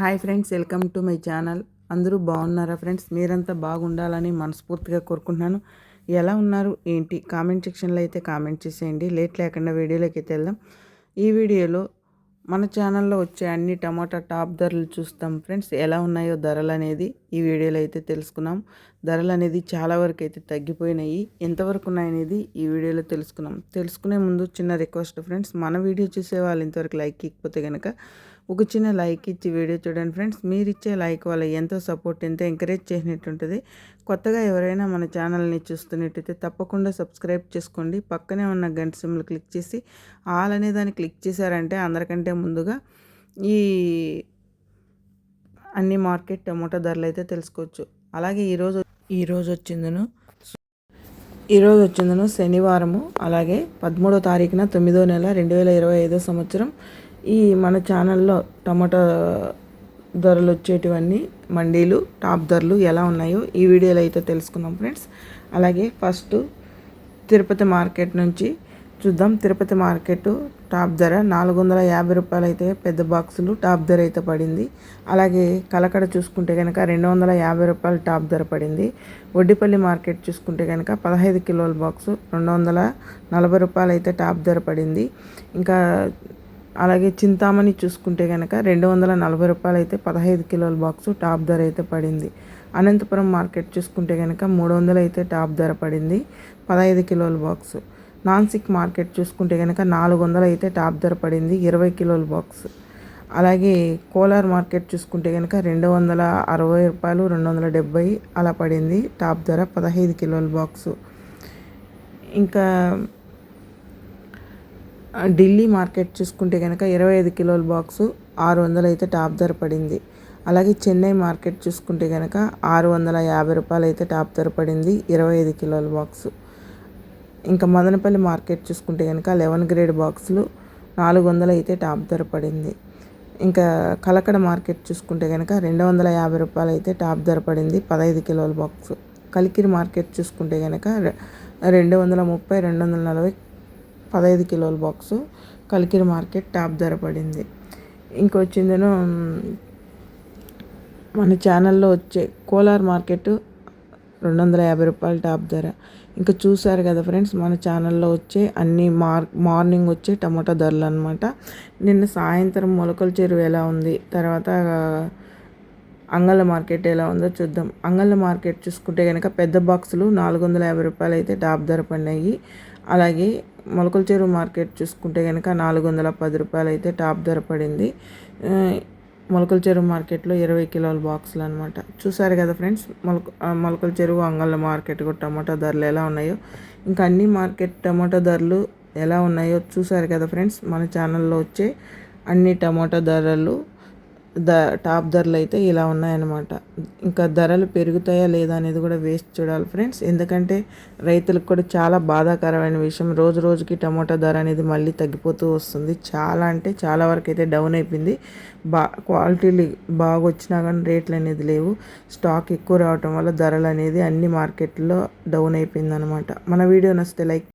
Hi friends welcome to my channel. అందరూ బాగున్నారా friends? మీరంతా బాగుండాలని మనస్ఫూర్తిగా కోరుకుంటున్నాను. ఎలా ఉన్నారు? ఏంటి? కామెంట్ సెక్షన్లో అయితే కామెంట్ చేసేయండి. లేట్ లేకుండా వీడియోలోకి అయితే వెళ్దాం. ఈ వీడియోలో మన ఛానల్లో వచ్చే అన్ని టమాటా టాప్ ధరలు చూస్తాం. ఫ్రెండ్స్ ఎలా ఉన్నాయో ధరలు అనేది ఈ వీడియోలో అయితే తెలుసుకున్నాం. ధరలు అనేది చాలా వరకు అయితే తగ్గిపోయినాయి. ఎంతవరకు ఉన్నాయనేది ఈ వీడియోలో తెలుసుకున్నాం. తెలుసుకునే ముందు చిన్న రిక్వెస్ట్ ఫ్రెండ్స్ మన వీడియో చూసే వాళ్ళు ఇంతవరకు లైక్ ఇకపోతే కనుక ఒక చిన్న లైక్ ఇచ్చి వీడియో చూడండి ఫ్రెండ్స్. మీరు ఇచ్చే లైక్ వల్ల ఎంతో సపోర్ట్ ఎంతో ఎంకరేజ్ చేసినట్టుంటుంది కొత్తగా ఎవరైనా మన ఛానల్ని చూస్తున్నట్టయితే తప్పకుండా సబ్స్క్రైబ్ చేసుకోండి. పక్కనే ఉన్న గంట సిమ్లు క్లిక్ చేసి ఆల్ అనే దాన్ని క్లిక్ చేశారంటే అందరికంటే ముందుగా ఈ అన్ని మార్కెట్ టమోటా ధరలు అయితే తెలుసుకోవచ్చు. అలాగే ఈరోజు ఈరోజు వచ్చిందను. ఈరోజు వచ్చిందను శనివారము అలాగే పదమూడో తారీఖున తొమ్మిదో నెల రెండు వేల ఇరవై ఐదో సంవత్సరం. ఈ మన ఛానల్లో టమాటా ధరలు వచ్చేటివన్నీ మండీలు టాప్ ధరలు ఎలా ఉన్నాయో ఈ వీడియోలో అయితే తెలుసుకుందాం ఫ్రెండ్స్. అలాగే ఫస్ట్ తిరుపతి మార్కెట్ నుంచి చూద్దాం. తిరుపతి మార్కెట్ టాప్ ధర నాలుగు వందల యాభై రూపాయలు అయితే పెద్ద బాక్సులు టాప్ ధర అయితే పడింది. అలాగే కలకడ చూసుకుంటే కనుక రెండు వందల యాభై రూపాయలు టాప్ ధర పడింది. వడ్డిపల్లి మార్కెట్ చూసుకుంటే కనుక పదహైదు కిలోల బాక్సు రెండు వందల నలభై రూపాయలు అయితే టాప్ ధర పడింది. ఇంకా అలాగే చింతామణి చూసుకుంటే కనుక రెండు వందల నలభై రూపాయలు అయితే పదహైదు కిలోల బాక్సు టాప్ ధర అయితే పడింది. అనంతపురం మార్కెట్ చూసుకుంటే కనుక మూడు వందలు అయితే టాప్ ధర పడింది. పదహైదు కిలోల బాక్సు. నాన్ సిక్ మార్కెట్ చూసుకుంటే కనుక నాలుగు వందలు అయితే టాప్ ధర పడింది ఇరవై కిలోల బాక్స్. అలాగే కోలార్ మార్కెట్ చూసుకుంటే కనుక రెండు వందల అరవై రూపాయలు రెండు వందల డెబ్బై అలా పడింది టాప్ ధర పదహైదు కిలోల బాక్సు. ఇంకా ఢిల్లీ మార్కెట్ చూసుకుంటే కనుక ఇరవై ఐదు కిలోల బాక్సు ఆరు వందలు అయితే టాప్ ధర పడింది. అలాగే చెన్నై మార్కెట్ చూసుకుంటే కనుక ఆరు వందల యాభై రూపాయలు అయితే టాప్ ధర పడింది ఇరవై ఐదు కిలోల బాక్సు. ఇంకా మదనపల్లి మార్కెట్ చూసుకుంటే కనుక లెవెన్ గ్రేడ్ బాక్సులు నాలుగు వందలు అయితే టాప్ ధర పడింది. ఇంకా కలకడ మార్కెట్ చూసుకుంటే కనుక రెండు వందల యాభై రూపాయలు అయితే టాప్ ధర పడింది పదహైదు కిలోల బాక్స్. కలికిరి మార్కెట్ చూసుకుంటే కనుక రెండు వందల ముప్పై రెండు వందల నలభై పదహైదు కిలోల బాక్సు కలికిరి మార్కెట్ టాప్ ధర పడింది. ఇంకొచ్చిందేనో మన ఛానల్లో వచ్చే కోలార్ మార్కెట్ రెండు వందల యాభై రూపాయలు టాప్ ధర. ఇంకా చూసారు కదా ఫ్రెండ్స్ మన ఛానల్లో వచ్చే అన్ని మార్ మార్నింగ్ వచ్చే టమాటా ధరలు అనమాట నిన్న సాయంత్రం మొలకల చెరువు ఎలా ఉంది తర్వాత అంగళ్ళ మార్కెట్ ఎలా ఉందో చూద్దాం. అంగళ్ళ మార్కెట్ చూసుకుంటే కనుక పెద్ద బాక్సులు నాలుగు వందల యాభై రూపాయలు అయితే టాప్ ధర పడినాయి. అలాగే మొలకల చెరువు మార్కెట్ చూసుకుంటే కనుక నాలుగు వందల పది రూపాయలు అయితే టాప్ ధర పడింది. మొలకల చెరువు మార్కెట్లో ఇరవై కిలోల బాక్సులు అనమాట చూసారు కదా ఫ్రెండ్స్ మొలక మొలకల చెరువు అంగళ్ళ మార్కెట్ కూడా టమాటా ధరలు ఎలా ఉన్నాయో ఇంకా అన్ని మార్కెట్ టమాటా ధరలు ఎలా ఉన్నాయో చూసారు కదా ఫ్రెండ్స్ మన ఛానల్లో వచ్చే అన్ని టమాటా ధరలు ద టాప్ ధరలు అయితే ఇలా ఉన్నాయన్నమాట. ఇంకా ధరలు పెరుగుతాయా లేదా అనేది కూడా వేస్ట్ చూడాలి ఫ్రెండ్స్. ఎందుకంటే రైతులకు కూడా చాలా బాధాకరమైన విషయం. రోజు రోజుకి టమోటా ధర అనేది మళ్ళీ తగ్గిపోతూ వస్తుంది. చాలా అంటే చాలా వరకు అయితే డౌన్ అయిపోయింది. బా క్వాలిటీలు బాగా వచ్చినా కానీ రేట్లు అనేది లేవు. స్టాక్ ఎక్కువ రావటం వల్ల ధరలు అనేది అన్ని మార్కెట్లో డౌన్ అయిపోయింది అనమాట మన వీడియో నచ్చితే లైక్